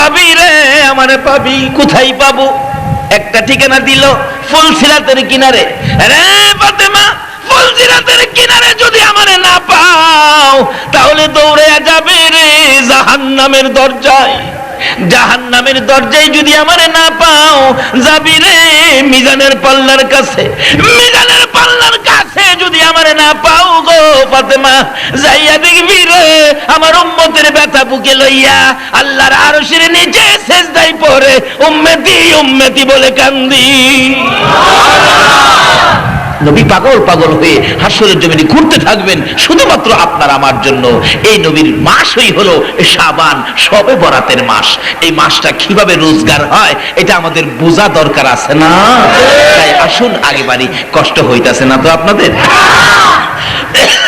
পাবি রে, আমারে পাবি? কোথায় পাবো? একটা ঠিকানা দিল ফুলসিরাতের কিনারে। রে ফাতেমা ফুলসিরাতের কিনারে যদি আমারে না পাও, তাহলে দৌড়ে যাবে রে জাহান্নামের দরজায়। জাহান নামের দরজায় যদি আমারে না পাও, যাবি রে মিজানের পাল্লার কাছে। মিজানের পাল্লার কাছে যদি আমারে না পাও আল্লাহর নিচে বলে কান্দি। নবী পাগল পাগল হয়ে হাসরের জমিনে ঘুরতে থাকবেন, শুধুমাত্র আপনার আমার জন্য। এই নবীর মাসই হলো সাবান সবে বরাতের মাস। এই মাসটা কীভাবে রোজগার হয়, এটা আমাদের বোঝা দরকার আছে না? তাই আসুন আগে বাড়ি, কষ্ট হইতাছে না তো আপনাদের?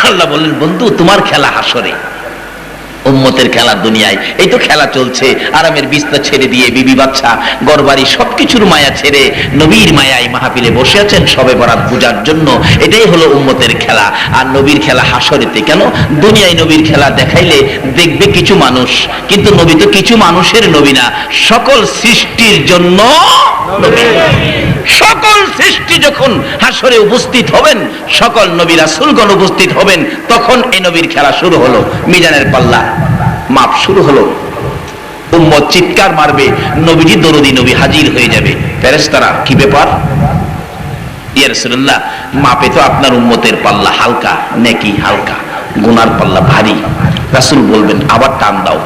আল্লাহ বললেন, বন্ধু, তোমার খেলা হাসরে। উম্মতের খেলা দুনিয়ায়। এই তো খেলা চলছে। আরামের বিস্তার ছেড়ে দিয়ে বিবি বাচ্চা গরবাড়ি সবকিছুর মায়া ছেড়ে নবীর মায়ায় মাহফিলে বসে আছেন সবে বরাত পূজার জন্য। এটাই হলো উম্মতের খেলা। আর নবীর খেলা হাসরেতে কেন? দুনিয়ায় নবীর খেলা দেখাইলে দেখবে কিছু মানুষ। কিন্তু নবী তো কিছু মানুষের নবী না। সকল সৃষ্টির জন্য। সকল সৃষ্টি যখন হাসরে উপস্থিত হবেন, সকল নবী রাসূলগণ উপস্থিত হবেন, তখন এই নবীর খেলা শুরু হলো, মিজানের পাল্লা মাপ শুরু হলো। উম্মত চিৎকার মারবে, নবীজি দরদি নবী হাজির হয়ে যাবে। ফেরেশতারা, কি ব্যাপার? ইয়া রাসূলুল্লাহ, মাপে তো আপনার উম্মতের পাল্লা হালকা, নেকি হালকা, গুনার পাল্লা ভারী। রাসুল বলবেন, আবার টান দাও।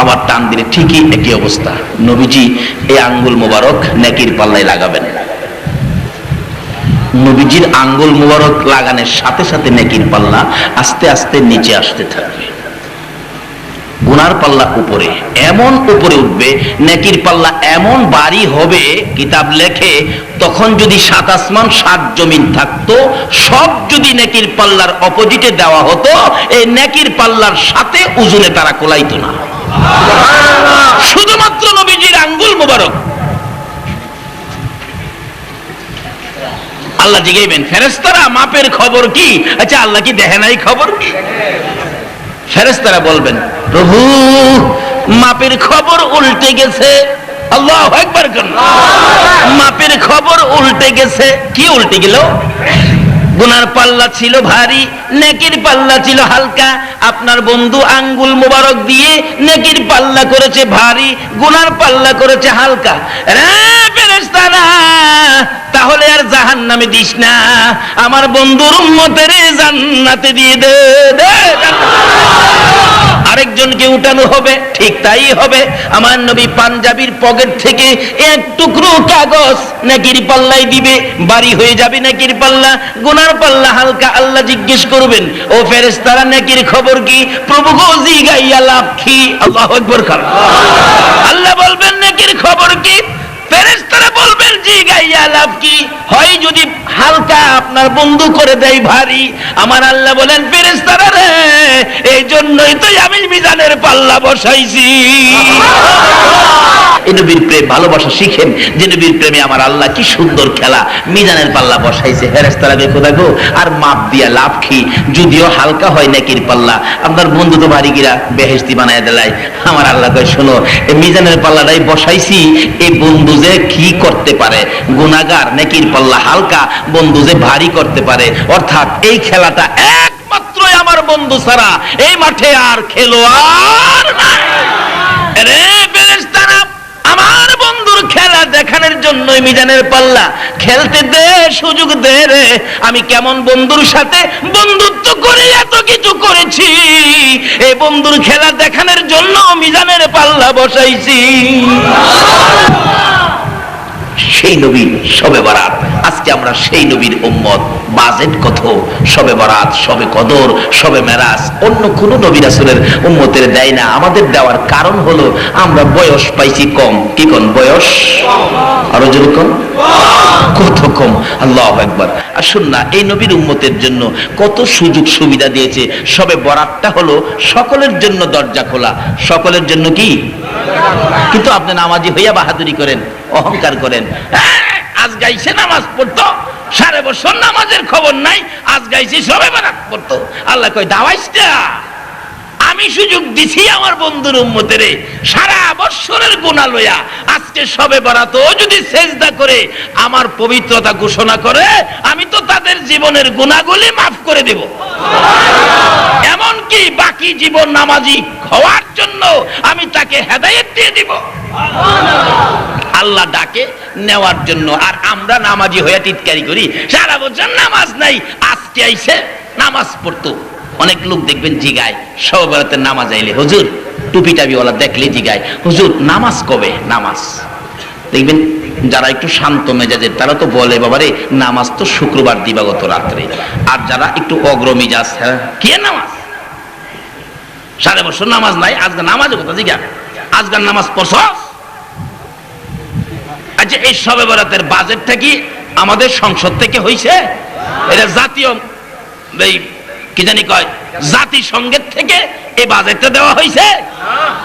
আবার টান দিলে ঠিকই একই অবস্থা। নবীজি এই আঙ্গুল মোবারক নেকির পাল্লায় লাগাবেন। নবীজির আঙ্গুল মোবারক লাগানোর সাথে সাথে নেকির পাল্লা আস্তে আস্তে নিচে আসতে থাকবে। গুনার পাল্লা উপরে, এমন উপরে উঠবে, নেকির পাল্লা এমন বাড়ি হবে, কিতাব লেখে, তখন যদি সাত আসমান, সাত জমিন থাকতো, সব যদি নেকির পাল্লার অপোজিটে দেওয়া হতো, এই নেকির পাল্লার সাথে উজুনে তারা কোলাইতো না। শুধুমাত্র নবীজির আঙ্গুল মোবারক। আল্লাহ জিগাইবেন ফেরেস্তারা মাপের খবর কি? আচ্ছা আল্লাহ কি দেখে নাই খবর? ফেরেস্তারা বলবেন প্রভু মাপের খবর উল্টে গেছে। আল্লাহ একবার মাপের খবর উল্টে গেছে। কি উল্টে গেল? গুনার পাল্লা ছিল ভারী নেকির পাল্লা ছিল হালকা। আপনার বন্ধু আঙ্গুল মোবারক দিয়ে নেকির পাল্লা করেছে ভারী গুনার পাল্লা করেছে হালকা। রে ফেরেশতারা, তাহলে আর জাহান নামে দিস না। আমার বন্ধুর উম্মতের জান্নাতে দিয়ে দে আরেকজনকে উঠানো হবে, ঠিক তাই হবে। আমার নবী পাঞ্জাবির পকেট থেকে এক টুকরো কাগজ নাকির পাল্লাই দিবে। বাড়ি হয়ে যাবে নাকির পাল্লা, গুনার পাল্লা হালকা আল্লাহ জিজ্ঞেস করবেন, ও ফেরেশতারা, নাকির খবর কি? প্রভু গো আল্লাহ আল্লাহ বলবেন, নাকির খবর কি? ফেরেশতারা বলবেন, জি গাইয়া লাভ কি? হয় যদি হালকা আপনার বন্ধু করে দেয় ভারী, আমার আল্লাহ বলেন, ফেরেশতারা রে এই জন্যই তো আমি মিজানের পাল্লা বসাইছি। নবীর প্রেম ভালোবাসা শিখেন, যে নবীর প্রেমে আমার আল্লাহ কি সুন্দর খেলা, মিজানের পাল্লা বসাইছে। ফেরেশতারা দেখো দেখো আর মাপ দিয়া লাভ কি? যদিও হালকা হয় নাকির পাল্লা, আপনার বন্ধু তো ভারী গিরা বেহেস্তি বানায় দেলাই আমার আল্লাহ কয়, শোনো মিজানের পাল্লাটাই বসাইছি এই বন্ধু যে কি করতে পারে? গুনাগার নেকির পাল্লা হালকা, বন্ধু যে ভারী করতে পারে। অর্থাৎ এই খেলাটা একমাত্রই আমার বন্ধু ছাড়া এই মাঠে আর খেলোয়াড় রে আমার বন্ধুর খেলা দেখানোর জন্যই মিজানের পাল্লা। খেলতে দে, সুযোগ দে রে। আমি কেমন বন্ধুর সাথে বন্ধুত্ব করে এত কিছু করেছি? এই বন্ধুর খেলা দেখানোর জন্য মিজানের পাল্লা বসাইছি। সেই নবীর সবে বরাত। আজকে আমরা সেই নবীর উম্মত, বাজেট কত? সবে বরাত সবে কদর সবে মেরাজ, অন্য কোন নবী রাসূলের উম্মতের দেয় না। আমাদের দেওয়ার কারণ হলো আমরা বয়স পাইছি কম। কি কোন বয়স? আরও জোরে কম? কত কম? আল্লাহ একবার আর আসুন না, এই নবীর উম্মতের জন্য কত সুযোগ সুবিধা দিয়েছে। সবে বরাতটা হলো সকলের জন্য দরজা খোলা। সকলের জন্য কি? কিন্তু আপনি নামাজি হইয়া বাহাদুরি করেন অহংকার করেন। "হ্যাঁ, আজ গাইছে নামাজ পড়তো সারে বছর নামাজের খবর নাই আজ গাইছে সবে বারাত পড়তো। আল্লাহ কয় দাওয়াইসটা আমি সুযোগ দিছি আমার বন্ধুর উম্মতেরে। সারা বৎসরের গুণা লইয়া আজকে সবে বরাত যদি সেজদা করে আমার পবিত্রতা ঘোষণা করে, আমি তো তাদের জীবনের গুণাগুলি মাফ করে দেব। এমনকি বাকি জীবন নামাজি হওয়ার জন্য আমি তাকে হেদায়েত দিয়ে দিব। আল্লাহ ডাকে নেওয়ার জন্য, আর আমরা নামাজি হয়ে টিটকারি করি। সারা বছর নামাজ নাই, আজকে আইসে নামাজ পড়তো। অনেক লোক দেখবেন জিগায় সবরাতের নামাজ আইলে হুজুর টুপি টাবিওয়ালা দেখলে জিগায় হুজুর নামাজ কবে? নামাজ। দেখবেন যারা একটু শান্ত মেজাজের তারা তো বলে বাবারে নামাজ তো শুক্রবার দিবাগত রাত্রে। আর যারা একটু অগ্র মেজাজ হ্যাঁ, কি নামাজ? সাড়ে বছর নামাজ নাই আজকে নামাজ কথা জিগা। আজকাল নামাজ পড়ছস আচ্ছা এই সবে বরাতের বাজেটটা কি আমাদের সংসদ থেকে হইছে? এটা জাতীয় এই কি জানি কয়? জাতিসংঘের থেকে এই বাজেটটা দেওয়া হয়েছে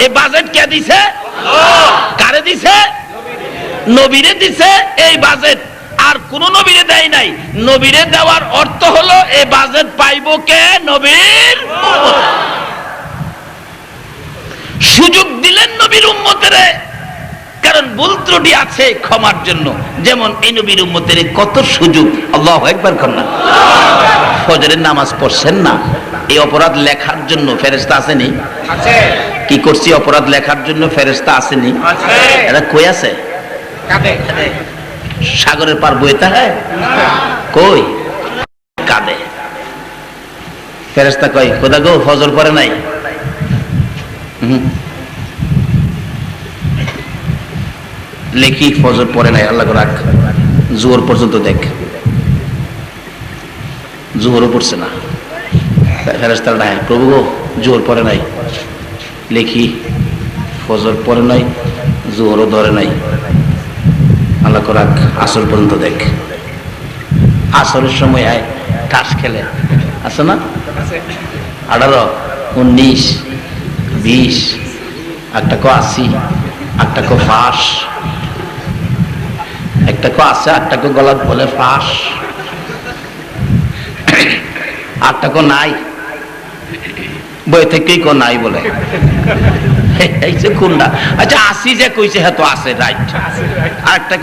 এই বাজেট কে দিছে? কারে দিছে? নবীরে দিছে এই বাজেট। আর কোন নবীরে দেয় নাই। নবীরে দেওয়ার অর্থ হলো এই বাজেট পাইবো কে? নবীর। সুযোগ দিলেন নবীর উম্মতেরে। কারণ ভুল ত্রুটি আছে ক্ষমার জন্য। যেমন এই নবীর উম্মতের কত সুযোগ? আল্লাহ একবার কন্যা ফজরের নামাজ পড়ছেন না। এই অপরাধ লেখার জন্য ফেরেস্তা আসেনি? কি করছি? অপরাধ লেখার জন্য ফেরেস্তা আসেনি? এটা কই আছে? সাগরের পার বইতে হ্যাঁ? কই? কাঁদে। ফেরেস্তা কই কোথা গো ফজর পরে নাই? হুম। লেখি ফজর পরে নাই আল্লাহ রাখ। জোর পর্যন্ত দেখ। জোহরও পড়ছে না। ফেরেস্তার নাই প্রভু গো জোহর পরে নাই। লেখি ফজর পরে নাই জোহরও ধরে নাই। আল্লাহ করাক আসর পর্যন্ত দেখ। আসরের সময় আয় তাস খেলে। আছে না? আঠারো উনিশ বিশ একটা কো আশি একটা কো ফাঁস একটা কো আছে একটা কো গলাত বলে ফাঁস আটটা কো নাই। বই থেকেই কো নাই বলে। এই যে আচ্ছা আশি যে কইছে হ্যাঁ তো আছে, রাইট।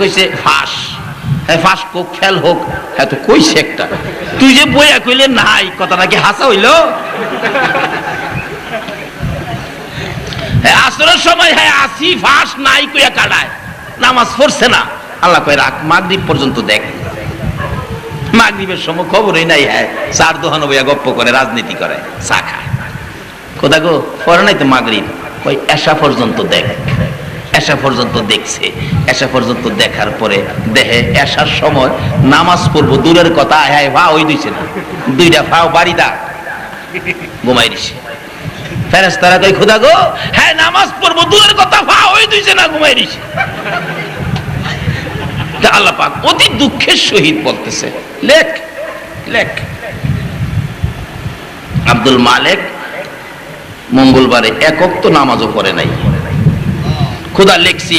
কইছে, ফাঁস। হ্যাঁ ফাঁস হোক হ্যাঁ তো কইছে একটা। তুই যে বইয়া কইলে নাই, কথাটা কি হাসা হইল? আসরের সময় হ্যাঁ আসি, ফাঁস নাই কইয়া কাটায়। নামাজ পড়ছে না। আল্লাহ কয়, রাখ, মাগরিব পর্যন্ত দেখ। মাগরিবের সময় খবরই নাই হ্যাঁ। চার দোহানো বইয়া গপ্প করে, রাজনীতি করে খায়। কোথা গো, পরে নাই তো মাগরিব? ওই এসা পর্যন্ত দেখ এসা পর্যন্ত দেখছে। এসা পর্যন্ত দেখার পরে দেহে এসার সময় নামাজ পড়ব, দূরের কথা হ্যাঁ ভা ওই দিছে না। দুইটা ফাও বাড়ি দা। ঘুমাই দিছে। ফেরেস্তারা কই খুদা গো হ্যাঁ নামাজ পড়ব, দূরের কথা ভা ওই দিছে না ঘুমাই দিছে। তা আল্লাহ পাক অতি দুঃখের সহিত বলতেছে। লেখ লেখ। আব্দুল মালেক মঙ্গলবারে একক তো নামাজও পড়ে নাই। খুদা লেখছি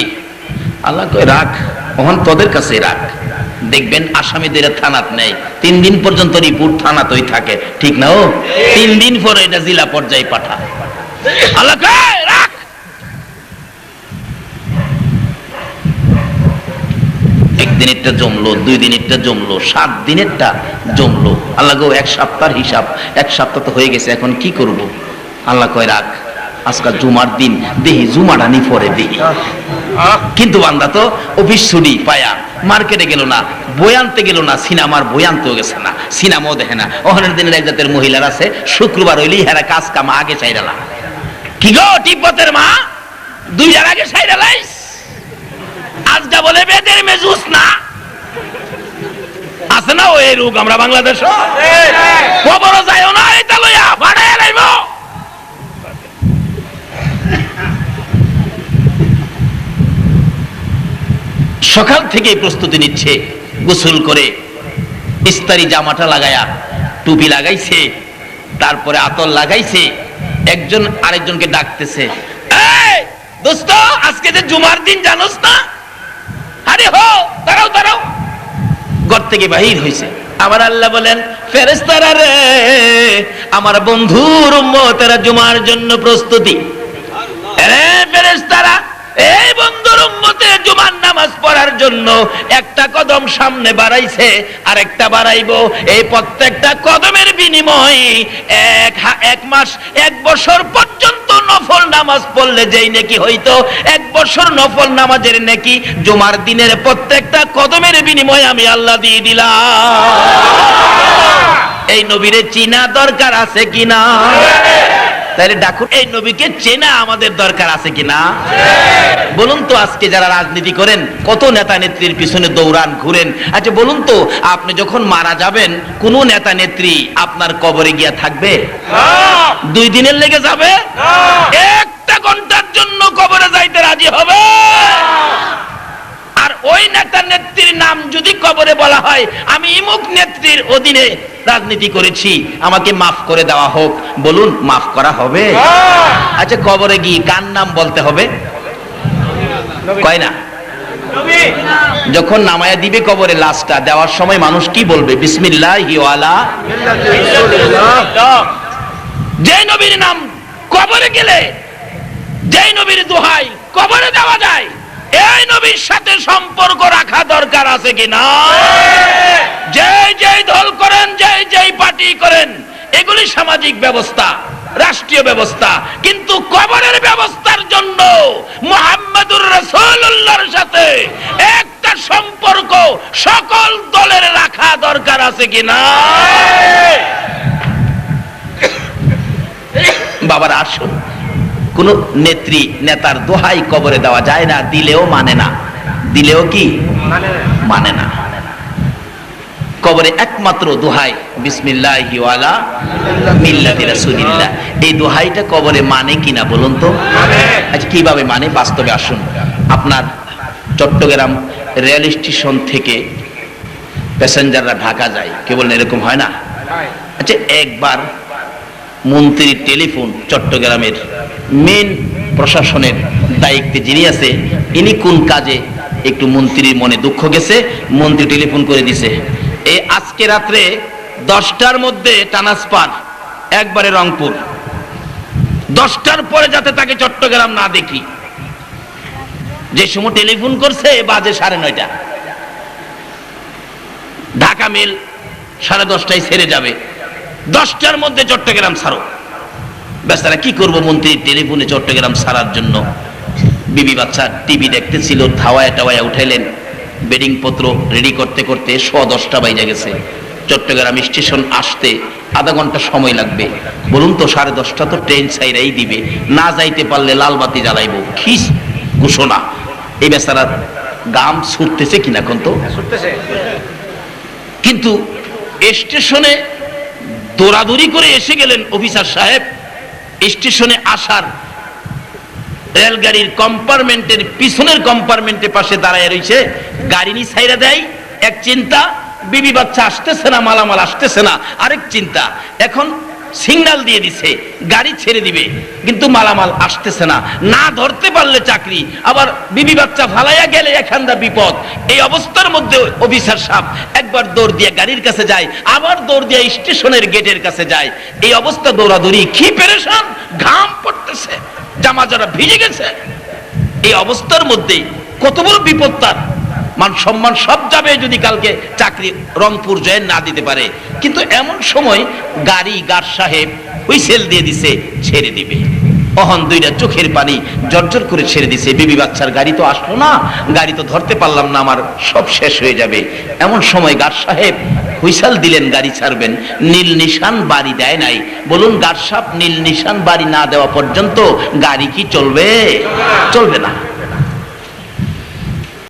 আল্লাহ কয় রাখ ওখান তোদের কাছে রাখ। দেখবেন আসামিদের থানাত নেই। তিন দিন পর্যন্ত রিপোর্ট থানাতেই থাকে। ঠিক না ও? তিন দিন পরে এটা জেলা পর্যায়ে পাঠা। আল্লাহ একদিনেরটা জমলো দুই দিনেরটা জমলো সাত দিনেরটা জমলো। আল্লাহ গো, এক সপ্তাহ হিসাব, এক সপ্তাহ তো হয়ে গেছে, এখন কি করব? আল্লাহ কয়, রাখ, আজকাল জুমার দিন, দেহি জুমাডানি পরে দেহি। কিন্তু বান্দা তো অফিস ছুটি পায়া, মার্কেটে গেল না, বই আনতে গেল না, সিনেমার বই আনতেও গেছে না, সিনেমাও দেখে না। ওখানের দিনের এক জাতের মহিলার আছে, শুক্রবার হইলেই হেরা কাজ কাম আগে চাইরালা কি গো, তিব্বতের মা? দুই আগে চাইরালাইস আজকা বলে বেদের মেজুস না। আছে না ওই রোগ আমরা বাংলাদেশ? খবরও যাইও না, এটা লইয়া বাড়াই লাইব। সকাল থেকে প্রস্তুতি নিচ্ছে, গোসল করে, ইস্তারি জামাটা লাগায়া, টুপি লাগাইছে, তারপরে আতর লাগাইছে, একজন আরেকজনকে ডাকতেছে। আজকে যে জুমার দিন, জানোস না? আরে হো ঘর থেকে বাহির হয়েছে আল্লাহ বলেন ফেরেস্তারা রে, আমার বন্ধুর জুমার জন্য প্রস্তুতি। এই বন্ধুর উম্মতে জুমার নামাজ পড়ার জন্য একটা কদম সামনে বাড়াইছে আর একটা বাড়াইবো। এই প্রত্যেকটা কদমের বিনিময়ে এক এক মাস, এক বছর পর্যন্ত নফল নামাজ পড়লে যেই নেকি হইতো এক বছর নফল নামাজের নেকি জুমার দিনের প্রত্যেকটা কদমের বিনিময়ে আমি আল্লাহ দিয়ে দিলাম। এই নবীরে চিনা দরকার আছে কিনা তাহলে ডাকুন এই নবীকে চেনা আমাদের দরকার আছে কিনা বলুন তো আজকে যারা রাজনীতি করেন কত নেতা নেত্রীর পিছনে দৌড়ান ঘুরেন। আচ্ছা বলুন তো আপনি যখন মারা যাবেন কোন নেতা নেত্রী আপনার কবরে গিয়া থাকবে? দুই দিনের লেগে যাবে? একটা ঘণ্টার জন্য কবরে যাইতে রাজি হবে আর ওই নেতা নেত্রীর নাম যদি কবরে বলা হয় আমি ইমুক নেত্রীর অধীনে রাজনীতি করেছি আমাকে মাফ করে দেওয়া হোক। বলুন মাফ করা হবে? আচ্ছা কবরে গিয়ে কার নাম বলতে হবে? কয় না? যখন নামায়া দিবে কবরে লাশটা দেওয়ার সময় মানুষ কি বলবে? বিসমিল্লাহ হিওয়ালা যে নবীর নাম কবরে গেলে যেই নবীর দোহাই কবরে দেওয়া যায়। এই নবীর সাথে সম্পর্ক রাখা দরকার আছে কিনা যেই যেই দল করেন যে যেই পার্টি করেন এগুলি সামাজিক ব্যবস্থা রাষ্ট্রীয় ব্যবস্থা। কিন্তু কবরের ব্যবস্থার জন্য মোহাম্মদুর রসুল্লাহর সাথে একটা সম্পর্ক সকল দলের রাখা দরকার আছে কিনা বাবার আসুন। কোন নেত্রী নেতার দোহাই কবরে দেওয়া যায় না দিলেও মানে না। দিলেও কি? মানে না। কবরে একমাত্র দোহাই বিসমিল্লাহ মিল্লাতি রাসূলিল্লাহ। এই দোহাইটা কবরে মানে কিনা বলুন তো? আচ্ছা কীভাবে মানে? বাস্তবে আসুন। আপনার চট্টগ্রাম রেল স্টেশন থেকে প্যাসেঞ্জাররা ঢাকা যায়। কেবল এরকম হয় না? আচ্ছা একবার মন্ত্রীর টেলিফোন চট্টগ্রামের মেন প্রশাসনের দায়িত্বে যিনি আছে, ইনি কোন কাজে একটু মন্ত্রীর মনে দুঃখ গেছে? মন্ত্রী টেলিফোন করে দিছে। এই আজকে রাত্রে দশটার মধ্যে ট্রান্সফার একবারে রংপুর। দশটার পরে যাতে তাকে চট্টগ্রাম না দেখি। যে সময় টেলিফোন করছে, বাজে সাড়ে নয়টা। ঢাকা মেল সাড়ে দশটায় ছেড়ে যাবে। দশটার মধ্যে চট্টগ্রাম ছাড়ো। বেচারা কি করব মন্ত্রী? টেলিফোনে চট্টগ্রাম ছাড়ার জন্য। বিবি বাচ্চা টিভি দেখতেছিল থাওয়ায় টাওয়ায় উঠাইলেন। বেডিং পত্র রেডি করতে করতে শ দশটা বাইজে গেছে। চট্টগ্রাম স্টেশন আসতে আধা ঘণ্টা সময় লাগবে। বলুন তো সাড়ে দশটা তো ট্রেন সাইরাই দিবে। না যাইতে পারলে লাল বাতি জ্বালাইবো। খিস ঘোষণা। এই বেচারা গাম ছুটতেছে কিনা কোন তো? কিন্তু স্টেশনে দৌড়াদৌড়ি করে এসে গেলেন অফিসার সাহেব। স্টেশনে আসার রেলগাড়ির কম্পার্টমেন্টের পিছনের কম্পার্টমেন্টের পাশে দাঁড়ায় রয়েছে। গাড়ি নি ছাইরা দেয়। এক চিন্তা, বিবি বাচ্চা আসতেছে না, মালামাল আসতেছে না। আরেক চিন্তা, এখন সিগন্যাল দিয়ে দিছে, গাড়ি ছেড়ে দিবে, কিন্তু মালামাল আসতেছে না। না ধরতে পারলে চাকরি, আবার বিবি বাচ্চা ফালাইয়া গেলে এখানটা বিপদ। এই অবস্থার মধ্যে অফিসার সাহেব একবার দৌড় দিয়ে গাড়ির কাছে যায়, আবার দৌড় দিয়ে স্টেশনের গেটের কাছে যায়। এই অবস্থা দৌড়াদৌড়ি, কি পেরেশান? ঘাম পড়তেছে, জামা যারা ভিজে গেছে। এই অবস্থার মধ্যে কত বড় বিপদ তার। মান সম্মান সব যাবে যদি কালকে চাকরি রংপুর জয়েন না দিতে পারে। কিন্তু এমন সময় গাড়ি গার সাহেব হুইসেল দিয়ে দিছে, ছেড়ে দিবে। অহন দুইটা চোখের পানি জর্জর করে ছেড়ে দিছে, বিবি বাচ্চার গাড়ি তো আসলো না, গাড়ি তো ধরতে পারলাম না, আমার সব শেষ হয়ে যাবে। এমন সময় গার সাহেব হুইসাল দিলেন, গাড়ি ছাড়বেন, নীল নিশান বাড়ি দেয় নাই। বলুন গার সাহেব, নীল নিশান বাড়ি না দেওয়া পর্যন্ত গাড়ি কি চলবে? চলবে না।